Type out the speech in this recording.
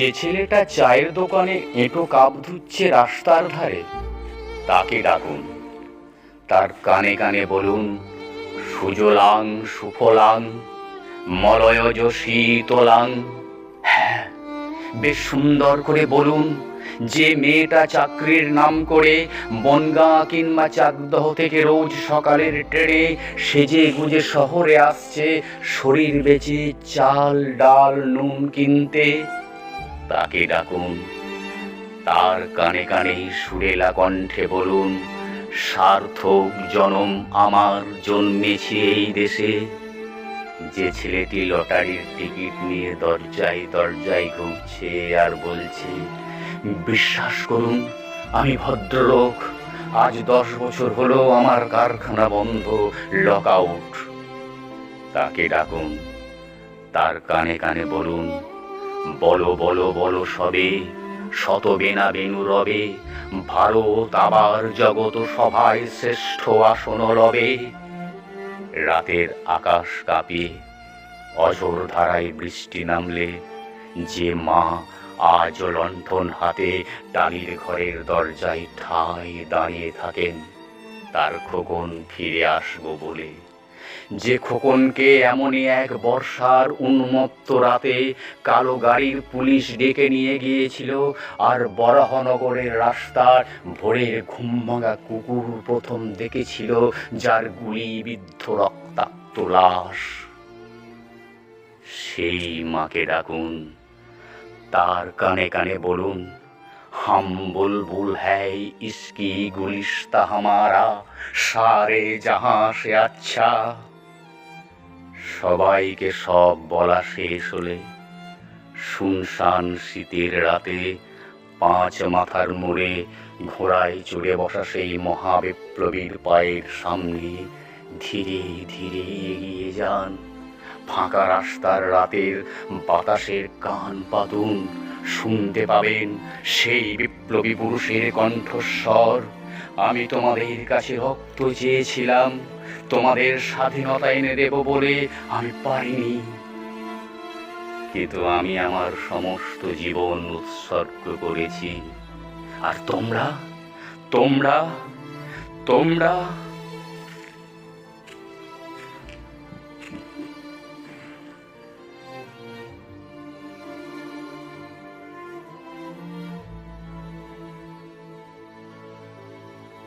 যে ছেলেটা চায়ের দোকানে এঁটো কাপ ধুচ্ছে রাস্তার ধারে, তাকে ডাকুন। তার কানে কানে বলুন, সুজলাং, সুফলাং, মলয়জ শীতলাং। হ্যাঁ বেশ সুন্দর করে বলুন, যে মেয়েটা চাকরির নাম করে বনগাঁ কিংবা চাকদহ থেকে রোজ সকালের ট্রেনে সেজে গুজে শহরে আসছে, শরীর বেচে চাল, ডাল, নুন কিনতে। তাকে ডাকুন। তার কানে কানে সুরেলা কণ্ঠে বলুন, সার্থক জনম আমার জন্মেছি এই দেশে। যে ছেলেটি লটারির টিকিট নিয়ে দরজায় দরজায় ঘুরছে আর বলছে, বিশ্বাস করুন, আমি ভদ্রলোক। আজ দশ বছর হলো আমার কারখানা বন্ধ, লক আউট। তাকে ডাকুন। তার কানে কানে বলুন বলো বলো বলো সবে শত বেনা বেনু রবে, ভারত আবার জগত সভায় শ্রেষ্ঠ আসন রবে। রাতের আকাশ কাঁপিয়ে অঝোর ধারায় বৃষ্টি নামলে, যে মা আজ লণ্ঠন হাতে টালির ঘরের দরজায় ঠায় দাঁড়িয়ে থাকেন, তার খোকন ফিরে আসব বলে। যে খোকনকে এমনই এক বর্ষার উন্মত্ত রাতে কালো গাড়ির পুলিশ ডেকে নিয়ে গিয়েছিল আর বরাহনগরের রাস্তার ভোরের ঘুম ভাঙা কুকুর প্রথম দেখেছিল, যার গুলিবিদ্ধ রক্তাক্ত লাশ। সেই মাকে ডাকুন, তার কানে কানে বলুন হাম বুলবুল হ্যায়, ইসকি গুলিস্তা হামারা, সারে জাহাঁ সে আচ্ছা। সবাইকে সব বলা শেষ হলে শুনশান শীতের রাতে পাঁচ মাথার মোড়ে ঘোড়ায় চড়ে বসা সেই মহাবিপ্লবীর পায়ের সামনে ধীরে ধীরে এগিয়ে যান। ফাঁকা রাস্তার রাতের বাতাসের কান পাতুন শুনতে পাবেন সেই বিপ্লবী পুরুষের কণ্ঠস্বর। আমি তোমাদের কাছে রক্ত চেয়েছিলাম, তোমাদের স্বাধীনতা এনে দেব বলে আমি পারিনি। কিন্তু আমি আমার সমস্ত জীবন উৎসর্গ করেছি। আর তোমরা? তোমরা? তোমরা?